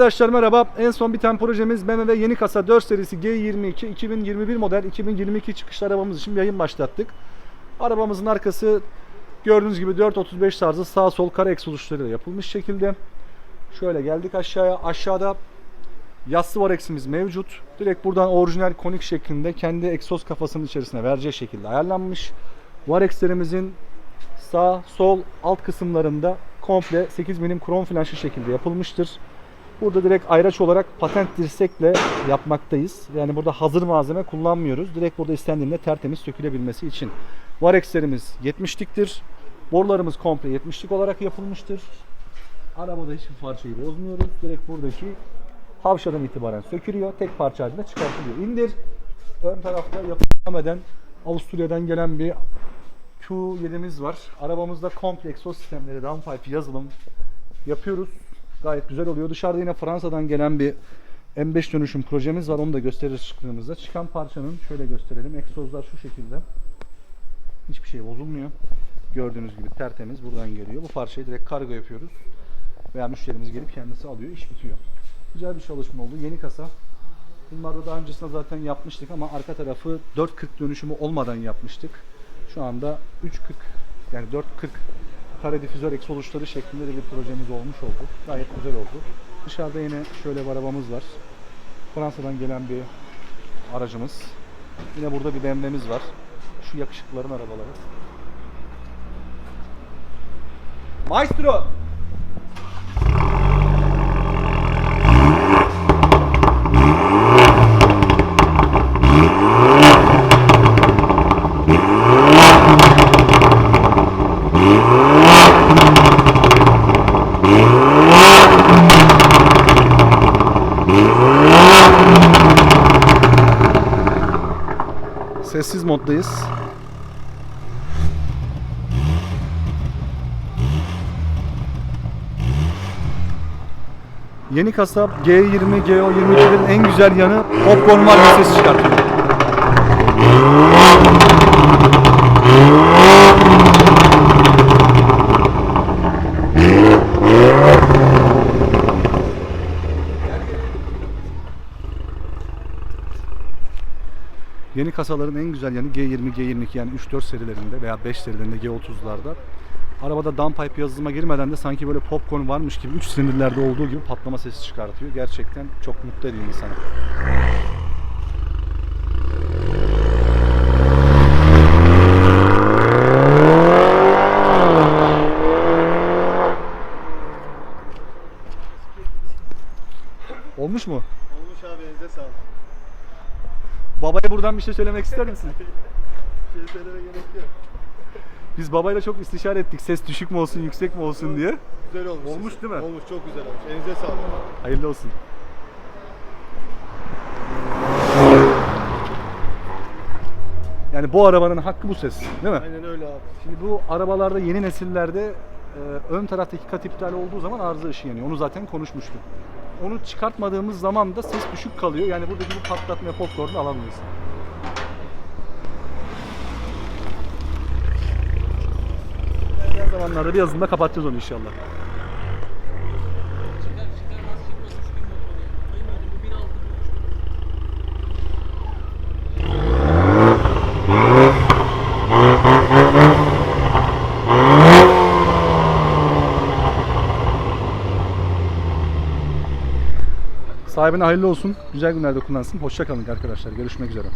Arkadaşlar merhaba. En son biten projemiz BMW yeni kasa 4 serisi G22 2021 model 2022 çıkışlı arabamız için bir yayın başlattık. Arabamızın arkası gördüğünüz gibi 435 tarzı sağ sol kare egzoz uçlarıyla yapılmış şekilde. Şöyle geldik aşağıya. Aşağıda yassı vareximiz mevcut. Direkt buradan orijinal konik şeklinde kendi egzoz kafasının içerisine vereceği şekilde ayarlanmış. Varexlerimizin sağ sol alt kısımlarında komple 8 milim krom flanşı şekilde yapılmıştır. Burada direkt ayraç olarak patent dirsekle yapmaktayız. Yani burada hazır malzeme kullanmıyoruz. Direkt burada istendiğinde tertemiz sökülebilmesi için. Varexlerimiz 70'liktir. Borularımız komple 70'lik olarak yapılmıştır. Arabada hiçbir parçayı bozmuyoruz. Direkt buradaki havşadan itibaren sökülüyor. Tek parça halinde çıkartılıyor. İndir. Ön tarafta yapım eden Avusturya'dan gelen bir Q7'miz var. Arabamızda komple egzoz sistemleri, downpipe yazılım yapıyoruz. Gayet güzel oluyor. Dışarıda yine Fransa'dan gelen bir M5 dönüşüm projemiz var. Onu da gösteririz çıktığımızda. Çıkan parçanın şöyle gösterelim. Egzozlar şu şekilde. Hiçbir şey bozulmuyor. Gördüğünüz gibi tertemiz buradan geliyor. Bu parçayı direkt kargo yapıyoruz. Veya müşterimiz gelip kendisi alıyor. iş bitiyor. Güzel bir çalışma oldu. Yeni kasa. Bunları da daha öncesinde zaten yapmıştık ama arka tarafı 4.40 dönüşümü olmadan yapmıştık. Şu anda 3.40 yani 4.40 kare difüzör egzoz uçları şeklinde de bir projemiz olmuş oldu. Gayet güzel oldu. Dışarıda yine şöyle bir arabamız var. Fransa'dan gelen bir aracımız. Yine burada bir BMW'miz var. Şu yakışıklıların arabaları. Maestro! Sessiz moddayız. Yeni kasa G20, GO22'lerin en güzel yanı popcorn var ses çıkartıyor. Yeni kasaların en güzel yanı G20, G22 yani 3-4 serilerinde veya 5 serilerinde G30'larda arabada downpipe yazılıma girmeden de sanki böyle popcorn varmış gibi 3 silindirlerde olduğu gibi patlama sesi çıkartıyor. Gerçekten çok mutlu ediyor insanı. Olmuş mu? Olmuş abi elinize sağlık. Babaya buradan bir şey söylemek ister misin? Şey söyleme gerek yok. Biz babayla çok istişare ettik. Ses düşük mü olsun, yüksek mi olsun diye. Güzel olmuş. Olmuş değil mi? Olmuş çok güzel olmuş. Elinize sağlık. Hayırlı olsun. Yani bu arabanın hakkı bu ses, değil mi? Aynen öyle abi. Şimdi bu arabalarda yeni nesillerde e, ön taraftaki kat iptal olduğu zaman arıza ışığı yanıyor. Onu zaten konuşmuştuk. Onu çıkartmadığımız zaman da ses düşük kalıyor. Yani buradaki bu patlatma popcornu alamıyoruz. İlerleyen zamanlarda bir yazında kapatacağız onu inşallah. Sahibine hayırlı olsun. Güzel günlerde kullansın. Hoşça kalın arkadaşlar. Görüşmek üzere.